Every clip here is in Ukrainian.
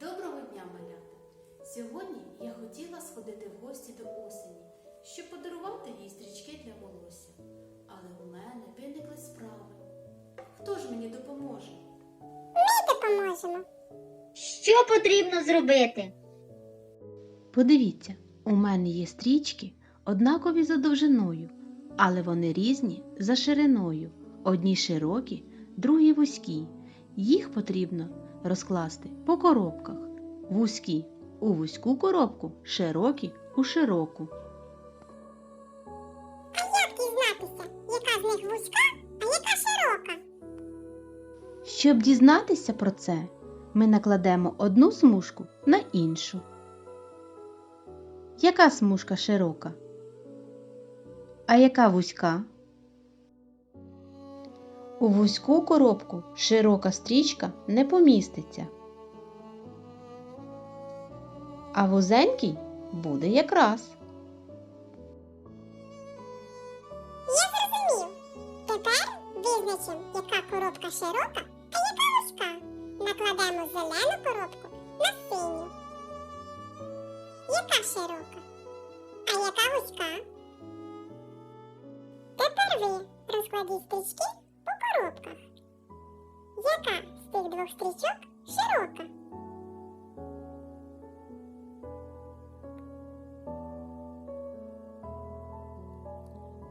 Доброго дня, малята! Сьогодні я хотіла сходити в гості до осені, щоб подарувати їй стрічки для волосся. Але у мене виникли справи. Хто ж мені допоможе? допоможемо. Що потрібно зробити? Подивіться, у мене є стрічки, однакові за довжиною, але вони різні за шириною. Одні широкі, другі вузькі. Їх потрібно розкласти по коробках. Вузькі у вузьку коробку, широкі у широку. А Як дізнатися, яка з них вузька, а яка широка? Щоб дізнатися про це, ми накладемо одну смужку на іншу. Яка смужка широка? А яка вузька? У вузьку коробку широка стрічка не поміститься. А вузенький буде якраз. Я зрозумів. Тепер визначимо, яка коробка широка, а яка вузька. Накладемо зелену коробку на синю. Яка широка? А яка вузька? Тепер ви розкладіть стрічки коробках. Яка з тих двох стрічок широка?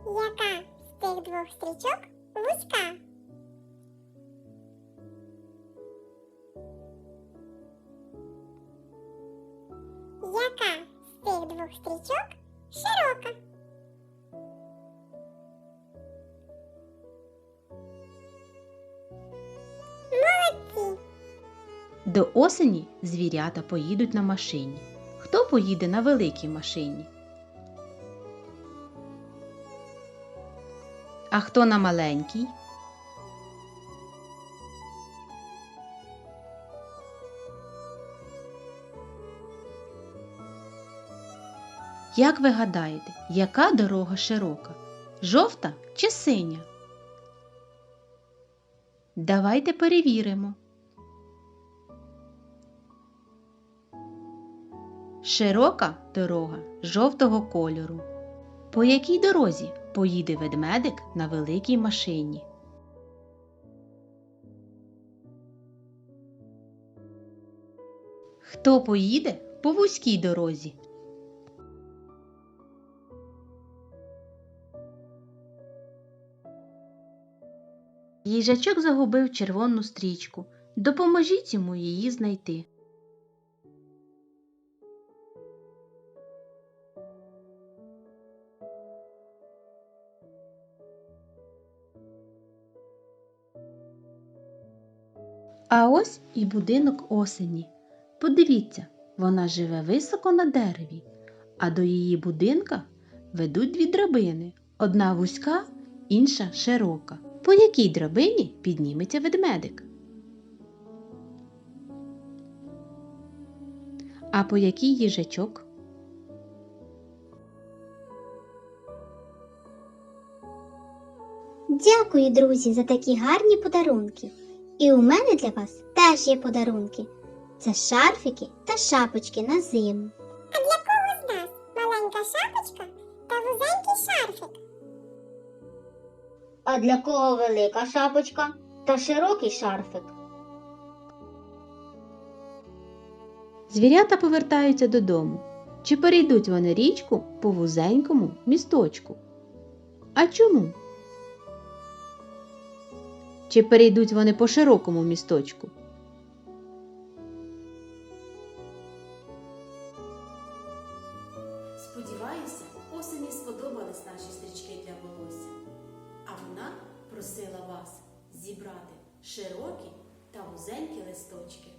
Яка з тих двох стрічок вузька? Яка з тих двох стрічок широка? До осені звірята поїдуть на машині. Хто поїде на великій машині? А хто на маленькій? Як ви гадаєте, яка дорога широка? Жовта чи синя? Давайте перевіримо. Широка дорога жовтого кольору. По якій дорозі поїде ведмедик на великій машині? Хто поїде по вузькій дорозі? Їжачок загубив червону стрічку. Допоможіть йому її знайти. А ось і будинок осені. Подивіться, вона живе високо на дереві, а до її будинка ведуть дві драбини: одна вузька, інша широка. По якій драбині підніметься ведмедик? А по якій їжачок? Дякую, друзі, за такі гарні подарунки. І у мене для вас теж є подарунки. Це шарфики та шапочки на зиму. А для кого з нас маленька шапочка та вузенький шарфик? А для кого велика шапочка та широкий шарфик? Звірята повертаються додому. Чи перейдуть вони річку по вузенькому місточку? А чому? Чи перейдуть вони по широкому місточку? Сподіваюся, осені сподобались наші стрічки для волосся. А вона просила вас зібрати широкі та вузенькі листочки.